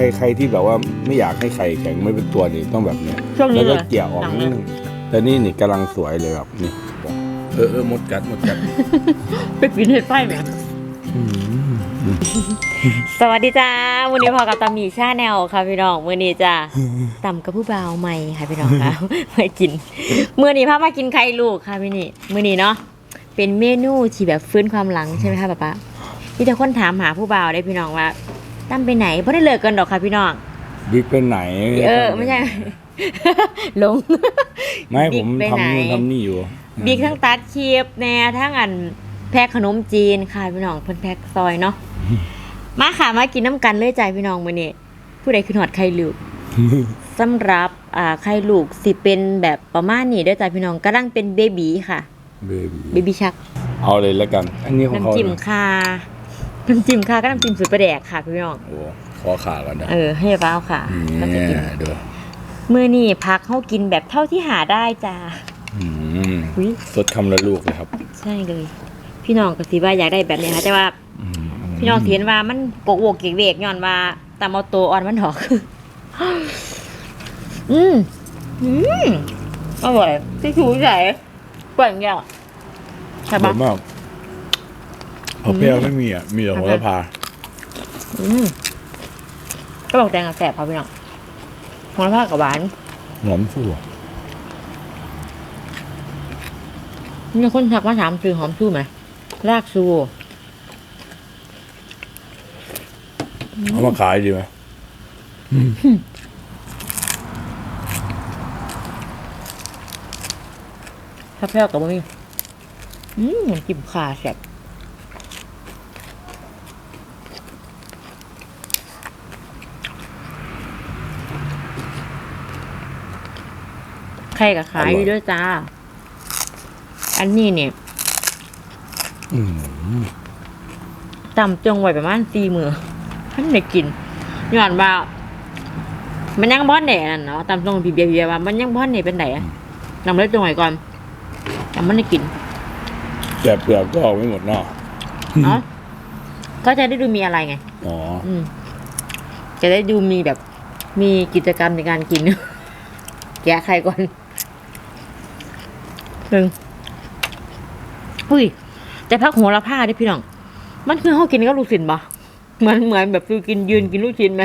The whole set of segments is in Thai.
รใครที่แบบว่าไม่อยากให้ไข่แข็งไม่เป็นตัวนี่ต้องแบบเนี้ยช่วงนี้แล้วก็เลยเกี่ยออกหนังนิเลดยนึงแต่นี่นี่กำลังสวยเลยแบบนี่เออเออหมดกัดหมดกัดไปปีนเห็ดไฟไหมสวัสดีจ้าวันนี้พอกับตามีชาแนลค่ะพี่น้องมื่อนี้จ้าต่ำกับผู้บ่าวใหม่ค่ะพี่น้องค่ะ มากินมื่อนี้พามากินไข่ลูกค่ะพี่นี่มื่อนี้เนาะเป็นเมนูที่แบบฟื้นความหลังใช่ไหมคะป๊าป๊าที่จะคนถามหาผู้บ่าวได้พี่น้องว่า ตั้มไปไหนเพราะได้เลิกกันดอกค่ะพี่น้องบิ๊กไปไหนเออไม่ใช่ลงไม่ผมบิ๊กไปไหนทำนู่นทำนี่อยู่บิ๊กทั้งตัดคลิปแน่ทั้งอันแพ็คขนมจีนค่ะพี่น้องเพิ่นแพ็คซอยเนาะมาค่ะมากินน้ำกันเลยใจพี่น้องมื้อนี้ผู้ใดคือหอดไข่ลูกสำหรับอ่าไข่ลูกสิเป็นแบบประมาณนี้เด้อจ้ะพี่น้องกำลังเป็นเบบีค่ะเบบีเบบีชัก เอาเลยแล้วกัน อันนี้ของเขาน้ำจิ้มนะค่ะ น้ำจิ้มค่ะก็น้ำจิ้มสุดประแดกค่ะพี่น้องโอ้ขอขาก่อนนะเออให้ป้าวค่ะก็จะเนี่กินยเดี๋ยวมื้อนี้พักเฮากินแบบเท่าที่หาได้จ้าอืมอุ๊ยสดคำละลูกเลยครับ ใช่เลย พี่น้องก็สิว่าอยากได้แบบนี้ค่ะแต่ว่าอืมพี่น้องสิเห็นว่ามันโกกโวกเกกเวกย้อนว่าตามเอาตัวอ่อนมันถอก อืมอืมอร่อยที่ชูใส่เปิดอย่างเงี้ยใช่เยปะอะมาก เอาเปรี้ยวไม่มีอะ มีแต่โหระพา อืมก็บอกแตงกับแสบพอพี่น้องหัวละพากับหวานหอมฟูอะมีคนทักมาถามซื้อหอมชูไหมรากชูเอามาขายดีไหมถ้าแพ้วกับบ่มีอืมน้ำจิ้มข่าแสบ ใครกับขายอยู่ด้วยจ้า อันนี้เนี่ยอืมตำจงไว้ประมาณสี่มือท่านได้กินย้อนว่า มันยังบ้อนแหน่นั่นเนาะตำจงพี่เบียร์เบียร์ว่ามันยังบ้อนแหน่เป็นไหนอะนำเล็จงไว้ก่อนแต่มันได้กินแต่เปลือกก็ออกไม่หมดเนาะเนาะก็จะได้ดูมีอะไรไง อ๋ออืมจะได้ดูมีแบบมีกิจกรรมในการกิน แกะไข่ก่อน หนึ่งอุ้ย แต่พักหัวละผ้าดิพี่น้อง มันคือเขากินก็ลูกชิ้นปะเหมือนเหมือนแบบฟิวกินยืนกินลูกชิ้นไหม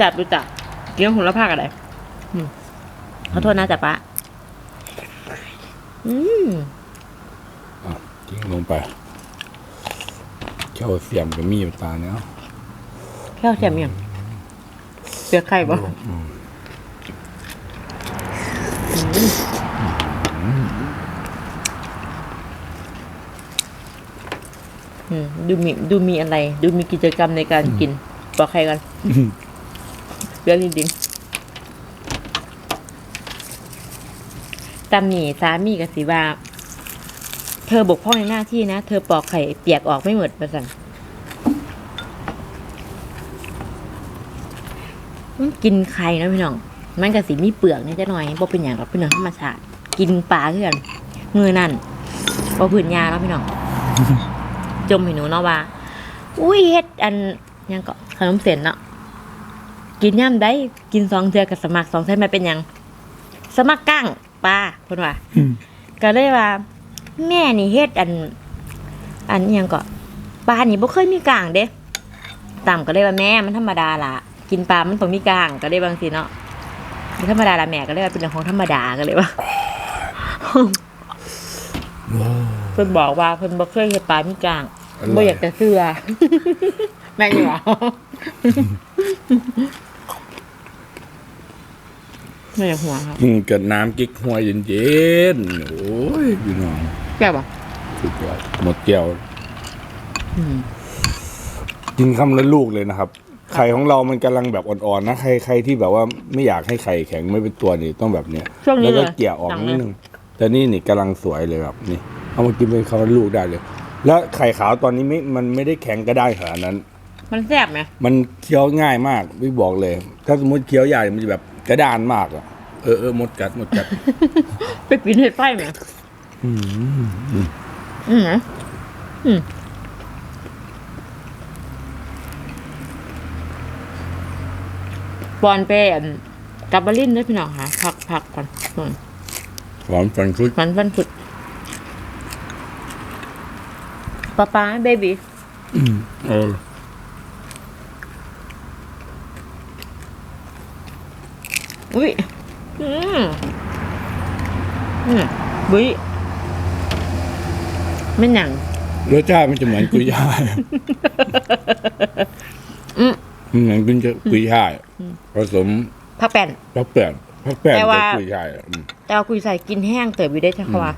จับดูจับกินกับหัวละผ้ากันเลยอืมขอโทษนะจ๊ะปะอืมอะทิ้งลงไปแค่เสียมกับมีดตาเนี้ยแค่เอาเสียมยังเสือไข่ปะอืม ดูมีดูมีอะไร ดูมีกิจกรรมในการกินบอกใครกันเรื่องจริงๆตำหนิสามีกับสีว่าเธอบกพร่องในหน้าที่นะ เธอปอกไข่เปียกออกไม่หมดประสันมันกินไข่นะพี่น้อง มันกับสีมีเปลือกเนี่ยจะหน่อยบ่เป็นอย่างหรอกเป็นเรื่องธรรมชาติ กินปลาเพื่อนมือนั่นบ่ผืนยาแล้วพี่น้อง จมให้หนูเนาะว่า อุ้ยเฮ็ดอันหยังก็ขนมเส้นเนาะกินย่ำได้กินสองเทือกับสมัครสองเทือมาเป็นหยัง สมัครก้างปลาเพิ่นว่าก็เลยว่า แม่นี่เฮ็ดอัน อันอิหยังก็ปลานี่บ่เคยมีกลางเด้ต่ำก็เลยว่าแม่มันธรรมดาล่ะ กินปลา มันต้องมีกลางก็เลยบางทีเนาะมันธรรมดาละแม่ก็เลยว่าเป็นเรื่องของธรรมดาก็เลยว่า เพิ่นบอกว่าเพิ่นบ่เคยเฮ็ดปลามีกลางบ่อยากจะเชื่อ แม่นอยู่เหรอไม่อยากหัวครับกินกับน้ำกิ๊กหัวเย็นๆ โอ้ยพี่น้องแก่ปะสุดยอดหมดแก้วอืมกินคำละลูกเลยนะครับ ไข่ของเรามันกำลังแบบอ่อนๆนะ ใครใครที่แบบว่าไม่อยากให้ไข่แข็งไม่เป็นตัวนี่ต้องแบบเนี้ย ช่วงแล้นี้วเลก็ยเกี่ยออกสั่งนิเลดยนึง แต่นี่นี่กำลังสวยเลยแบบนี่ เอามากินเป็นคำละลูกได้เลย แล้วไข่ขาวตอนนี้ไม่มันไม่ได้แข็งก็ได้ขนาดนั้น มันแซ่บไหมมันเคี้ยวง่ายมากพี่บอกเลย ถ้าสมมติเคี้ยวใหญ่มันจะแบบกระดานมากอะเออเออหมดกัดหมดกัดไปปีนเห็ดไฟไหมอืมอืมอืมปอนไปอั่นกลับบาลินเด้อพี่น้องค่ะ พักพักก่อนอืมหวานฟันคุดมันฟันผุด ป๊าป๊าเบบีเอออุ้ยอืมอืมบุ้ยไม่หนังรสชาติมันจะเหมือนกุยช่ายอืมมันเหมือนกุยกุยช่ายผสมผักแป้นพักแป้นพักแป้นแต่กับว่ากุยช่ายอะอืมแต่ว่ากุยใส่กินแห้งเติบอยู่ได้ใช่ไหมวะ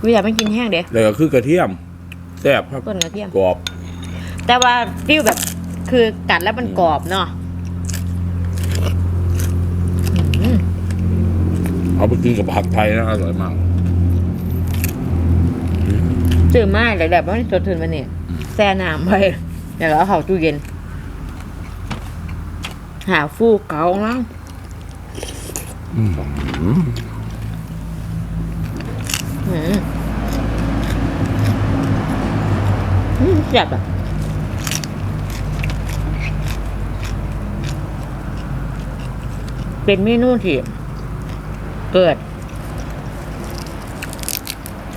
กุยใส่ไม่กินแห้งเด้ แล้วก็คือกระเทียม แซ่บครับต้นกระเทียม กรอบแต่ว่าฟิลแบบคือกัดแล้วมันกรอบเนาะอืมเอาไปกินกับผัดไทยนะอร่อยมากจืดมากเลยแบบว่าสดชื่นมันเนี่ยแช่น้ำไปเดี๋ยวเราเอาเข้าตู้เย็น หาฟูกเกาแล้วอืม อืมอืม แซ่บอะเป็นเมนูที่เกิด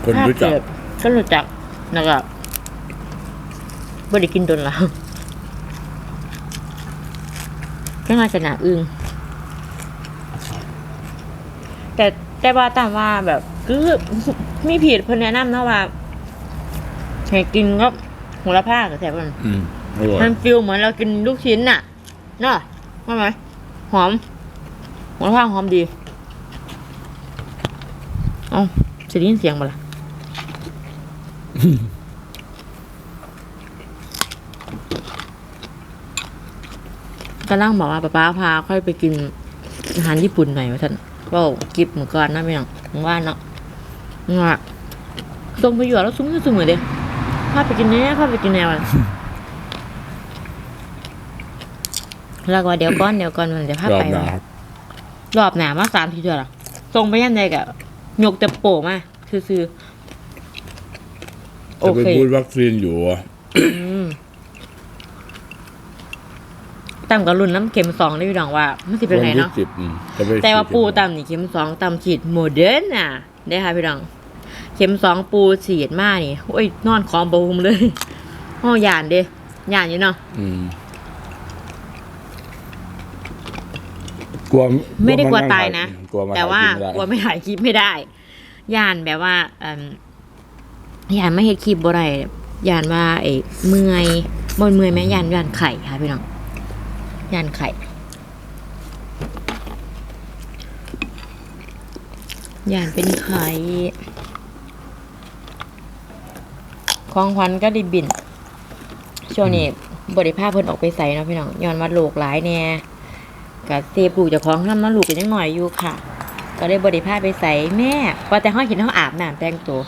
คนถ้ารู้จักเกิดก็รู้จักแล้วก็บ่ได้กินโดนแล้วก็น่าจะหนาอึ้งแต่แต่ว่าตามว่าแบบ คือมีผิดเพิ่นแนะนำนะว่าให้กินก็ หัวละผ้ากับแซ่บมันอืมอร่อยมันฟิลเหมือนเรากินลูกชิ้นน่ะเนาะใช่ไหมหอมหัวละผ้าหอมดีเอ้าจะได้ยินเสียงบ่ล่ะกำลังบอกว่าป๊าป๊าพาค่อยไปกินอาหารญี่ปุ่นหน่อยว่าท่านก็กิบเหมือนกันนะไม่หยังผมว่าเนาะว่าทรงไปอยู่แล้วซุ้มซุ้มเหมือนเดิ พาไปกินแน่พาไปกินแน่วันแล้วก็เดี๋ยวก่อนเดี๋ยวก่อนมันจะพารอไปบหนาว่ะรอบหนามาสามทีเดียวละทรงไปยังไงกะยกแต่โป่มาซื่อๆโอจะไปเคพูดวัคซีนอยู่อะตั้มกับรุ่นน้ำเข็มสองได้พี่น้องว่ามันสิเป็นไงวัที่เนาะสิบอืมจะไปแต่ว่าฉีดปูตามนี่เข็มสองตามฉีดโมเดิร์นน่ะได้ค่ะพี่น้อง เข็มสองปูฉีดมากนี่โอ้ย นอนคอมบูมเลยห้อยานเด้ยานอยู่เนาะอืมกลัวไม่ได้กลัวมันตายนะกลัวมันแต่ว่าหยกลัวไม่ถ่ายคลิปไม่ได้ยานแบบว่าอืมยานไม่เห็นคลิปบ่ได้ยานว่าไอ้เมื่อยบนเมื่อยไหมยานยานไข่ค่ะพี่น้องยานไข่ยานเป็นไข่ ของขวัญก็ดิบิน ช่วงนี้บริภาพเพิ่นออกไปใส่เนาะพี่น้องย้อนว่าโลกหลายแน่กับเซฟลูกจากของทำมาลูกกันยังหน่อยอยู่ค่ะ ก็เลยบริภาพไปใส่แม่พอแต่ห้องเห็นห้องอาบน้ำแต่งตัว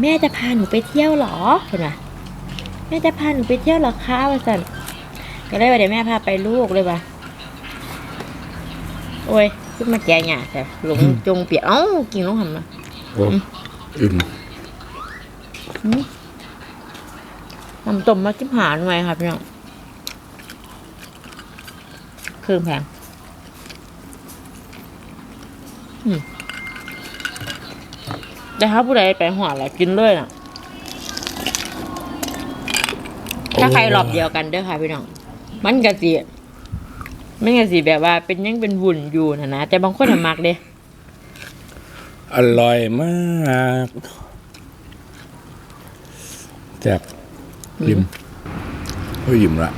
แม่จะพาหนูไปเที่ยวเหรอเห็นไหมแม่จะพาหนูไปเที่ยวเหรอคะว่าสันก็เลยว่าเดี๋ยวแม่พาไปลูกเลยว่ะโอ้ย ขึ้นมาแกหยาแต่หลงจงเปียกเอ้ากินลงหำมาโอ้อิ่มน้ำต้มมาจิ้มหาหน่อยค่ะพี่น้องเครื่องแพงอืมแต่ถ้าผู้ใดไปหัวอะไรกินเลยน่ะถ้าใครรอบเดียวกันเด้อค่ะพี่น้อง มันกะ สิมันกะสิแบบว่าเป็นยังเป็นวุ่นอยู่นะนะแต่บางคนอะมักเด้อร่อยมากแซ่บอิ่มเฮ้ยอิ่มละ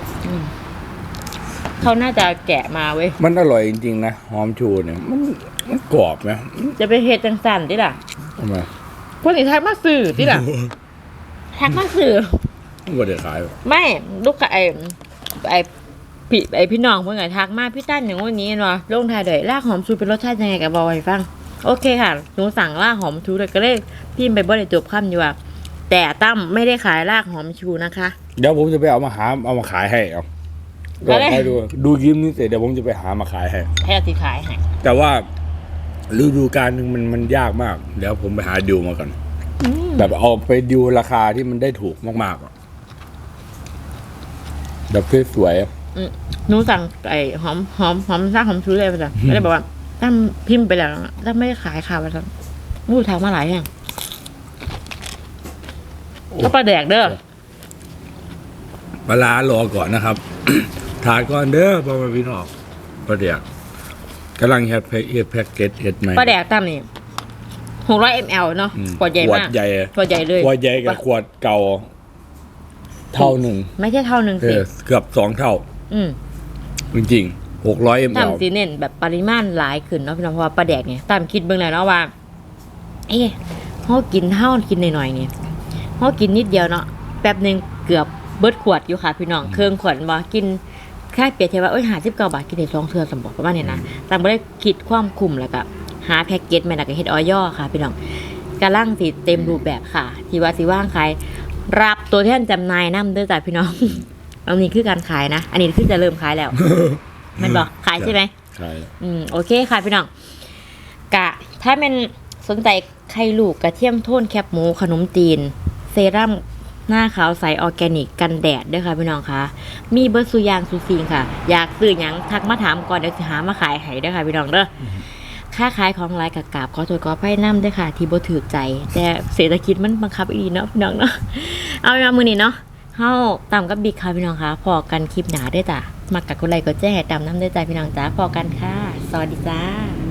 เขาน่าจะแกะมาเว้ย มันอร่อยจริงๆนะหอมชูเนี่ย มันมันกรอบไหมจะไปเฮ็ดจังสันติล่ะทำไมพวกนี้ทักมาสื่อติล่ะทักมาสื่อมันก็ได้ขายหรอกไม่ ลูกค้าไอ้ไอ้ พี่ไอ้พี่น้องเพื่อนก็ทักมาพี่ตั้นอย่างวันนี้เนาะลงทายเดยรากหอมชูเป็นรสชาติยังไงกับบอกให้ฟัง โอเคค่ะหนูสั่งรากหอมชูเลยก็เลยพิมพ์ไปบ่ได้จบคำอยู่ว่าแต่ตั้มไม่ได้ขายรากหอมชูนะคะ เดี๋ยวผมจะไปเอามาหาเอามาขายให้เอาก็ได้ให้ดูดูคลิปนี้เสร็จเดี๋ยวผมจะไปหามาขายให้ให้เราสิขายให้แต่ว่าฤดูกาลหนึ่งมันมันยากมาก เดี๋ยวผมไปหาดิวมาก่อนอืมแบบเอาไปดิวราคาที่มันได้ถูกมากๆอะแบบสวยๆอะอืม หนูสั่งไอ้หอมหอมหอมซ่าหอมชุยเลยไปจ้ะไม่ได้บอกว่าถ้าพิมพ์ไปแล้วถ้าไม่ได้ขายค่ะไปจ้ะมูทางมาหลายแห่งก็ปลาแดกเด้อปลาร้ารอก่อนนะครับ ถาดก่อนเด้อพ่อแม่พี่น้องปลาเดียกกำลังเฮ็ดแพ็กเฮ็ดแพ็กเกจเฮ็ดใหม่ปลาแดกตามนี่หกร้อยมลเนาะอืมขวดใหญ่ขวมาดกใหญ่ขวดใหญ่เลยขวดใหญ่กับขวดเก่า เท่าหนึ่ง ไม่ใช่เท่าหนึ่งเอสิอเกือบสองเท่า อืมจริงๆหกร้อยมตามลสีเน้นแบบปริมาณหลายขึ้นเนาะพี่น้องเพราะว่าปลาแดกเนี่ยตามคิดเบื้องแล้วเนาะว่า เอ๊ะเขากินเท่ากินหน่อยๆเนี่ยเขากินนิดเดียวเนาะแป๊บหนึ่งเกือบเบิดขวดอยู่ค่ะพี่น้องเครื่องขวดบ่กินแค่เปรียบเทียบว่าเอ้ยหาสิบเก้าบาทกินได้สองเทื่อสมบอกประมาณเนี้ยนะแต่ไม่ได้คิดความคุ้มแล้วก็หาแพ็กเกจมาแล้วก็เฮ็ดออย่อค่ะพี่น้องกำลังสิเต็มรูปแบบค่ะ ที่ว่าสิว่างขายรับตัวแทนจำหน่ายนํเด้อจ้ะพี่น้อง อันนี้คือการขายนะ อันนี้คือจะเริ่มขายแล้วแมันบอกขายใช่ไหมใช่อืมโอเคค่ะพี่น้องกะ ถ้าเป็นสนใจไข่ลูกกระเทียมโทนแคบหมูขนมจีน เซรั่มหน้าขาวใสออร์แกนิกกันแดดด้วยค่ะพี่น้องคะมีเบอร์สุอยางสุซีงค่ะ อยากซื้อหยังทักมาถามก่อนเดี๋ยวจะหามาขายให้ด้วยค่ะพี่น้องเด้ออค่าขายของรายกับกาบขอโทษขอไพ่น้ำด้วยค่ะ ที่บ่ถือใจ แต่เศรษฐกิจมันบังคับอีกเนาะพี่น้องเนาะเอามามือนี้เนาะ เฮาตามกับบิ๊กค่ะพี่น้องคะพอกันคลิปหนาได้อจ้ะมากกับคนไรก็แจ้งให้ตามน้ำได้อจ้ะพี่น้องจ้าพอกันค่ะ สวัสดีจ้า